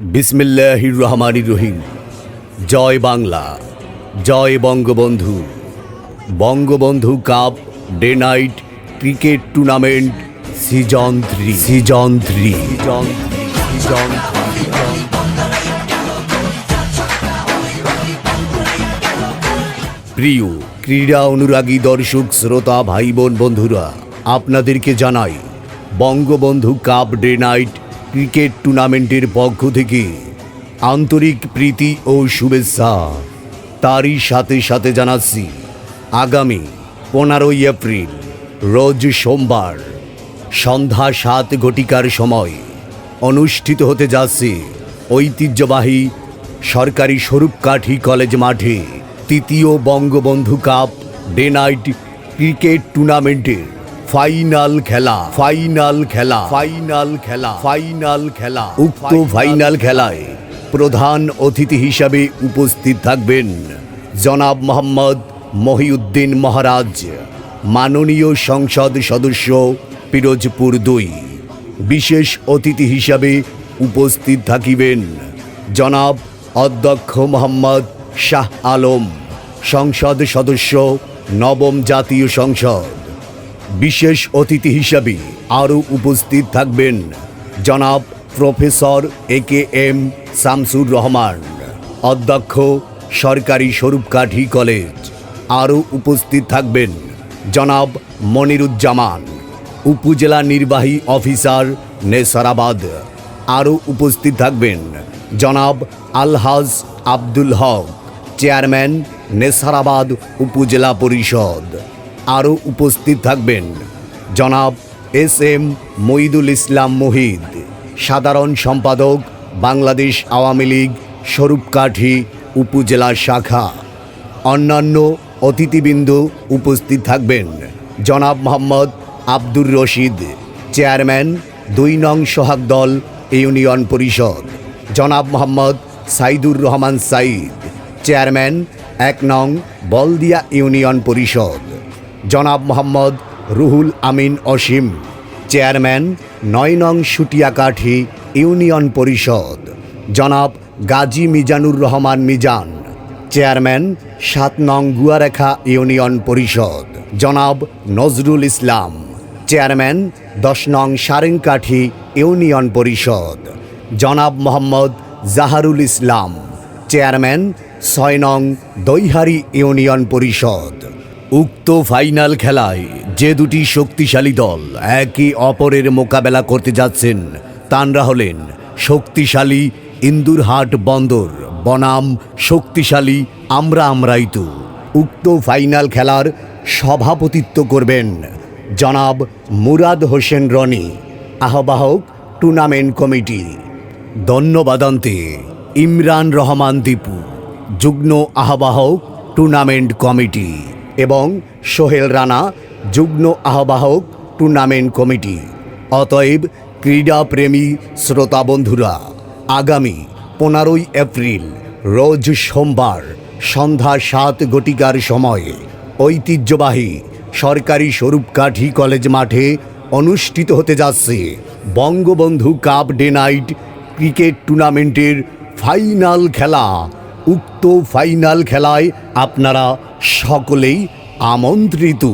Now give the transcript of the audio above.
বিসমিল্লাহির রহমানির রহিম। জয় বাংলা, জয় Bangabandhu. Bangabandhu cup, day night cricket tournament, season three. Season three. প্রিয় ক্রীড়া অনুরাগী দর্শক, শ্রোতা ভাই বোন বন্ধুরা, আপনাদেরকে জানাই, Bangabandhu cup, day night cricket টুর্নামেন্টের পক্ষ থেকে আন্তরিক প্রীতি ও শুভেচ্ছা। তারই সাথে সাথে জানাচ্ছি, আগামী পনেরোই এপ্রিল, রোজ সোমবার, সন্ধ্যা সাত ঘটিকার সময় অনুষ্ঠিত হতে যাচ্ছে ঐতিহ্যবাহী সরকারি স্বরূপকাঠি কলেজ মাঠে তৃতীয় Bangabandhu cup day night cricket টুর্নামেন্টের ফাইনাল খেলা ফাইনাল খেলা ফাইনাল খেলা ফাইনাল খেলা। উক্ত ফাইনাল খেলায় প্রধান অতিথি হিসাবে উপস্থিত থাকবেন জনাব মোহাম্মদ মহিউদ্দিন মহারাজ, মাননীয় সংসদ সদস্য পিরোজপুর দুই। বিশেষ অতিথি হিসাবে উপস্থিত থাকিবেন জনাব অধ্যক্ষ মোহাম্মদ শাহ আলম, সংসদ সদস্য, নবম জাতীয় সংসদ। বিশেষ অতিথি হিসাবে আরও উপস্থিত থাকবেন জনাব professor A K M Shamsur Rahman, অধ্যক্ষ সরকারি স্বরূপকাঠি কলেজ। আরও উপস্থিত থাকবেন জনাব মনিরুজ্জামান, উপজেলা নির্বাহী অফিসার নেসারাবাদ। আরও উপস্থিত থাকবেন জনাব আলহাজ আব্দুল হক, চেয়ারম্যান নেসারাবাদ উপজেলা পরিষদ। আরও উপস্থিত থাকবেন। জনাব এস এম মঈদুল ইসলাম মুহিদ, সাধারণ সম্পাদক, বাংলাদেশ আওয়ামী লীগ, স্বরূপকাঠি, উপজেলা শাখা। অন্যান্য অতিথিবৃন্দ উপস্থিত থাকবেন। জনাব মোহাম্মদ আব্দুর রশিদ, চেয়ারম্যান, দুই নং সোহাগ দল, ইউনিয়ন পরিষদ। জনাব মোহাম্মদ সাইদুর রহমান সাইদ, চেয়ারম্যান, এক নং বলদিয়া ইউনিয়ন পরিষদ। জনাব মোহাম্মদ রুহুল আমিন অসীম, চেয়ারম্যান নয় নং সুটিয়াকাঠি ইউনিয়ন পরিষদ। জনাব গাজী মিজানুর রহমান মিজান, চেয়ারম্যান সাত নং গুয়ারেখা ইউনিয়ন পরিষদ। জনাব নজরুল ইসলাম, চেয়ারম্যান দশ নং সারেংকাঠি ইউনিয়ন পরিষদ। জনাব মোহাম্মদ জাহারুল ইসলাম, চেয়ারম্যান ছয় নং দৈহারি ইউনিয়ন পরিষদ। উক্ত ফাইনাল খেলায় যে দুটি শক্তিশালী দল একে অপরের মোকাবেলা করতে যাচ্ছেন, তানরা হলেন শক্তিশালী ইন্দুরহাট বন্দর, বনাম শক্তিশালী আমরা আমরাইতু উক্ত ফাইনাল খেলার সভাপতিত্ব করবেন জনাব মুরাদ হোসেন রনি, আহ্বায়ক টুর্নামেন্ট কমিটি। ধন্যবাদান্তে ইমরান রহমান দীপু, যুগ্ম আহ্বায়ক টুর্নামেন্ট কমিটি। এবং সোহেল রানা, যুগ্ম আহ্বায়ক টুর্নামেন্ট কমিটি। অতএব ক্রীড়াপ্রেমী শ্রোতা বন্ধুরা আগামী পনেরোই এপ্রিল, রোজ সোমবার, সন্ধ্যা সাত ঘটিকার সময়ে ঐতিহ্যবাহী সরকারি স্বরূপকাঠি কলেজ মাঠে অনুষ্ঠিত হতে যাচ্ছে Bangabandhu cup day night cricket টুর্নামেন্টের ফাইনাল খেলা। উক্ত ফাইনাল খেলায় আপনারা সকলেই আমন্ত্রিত।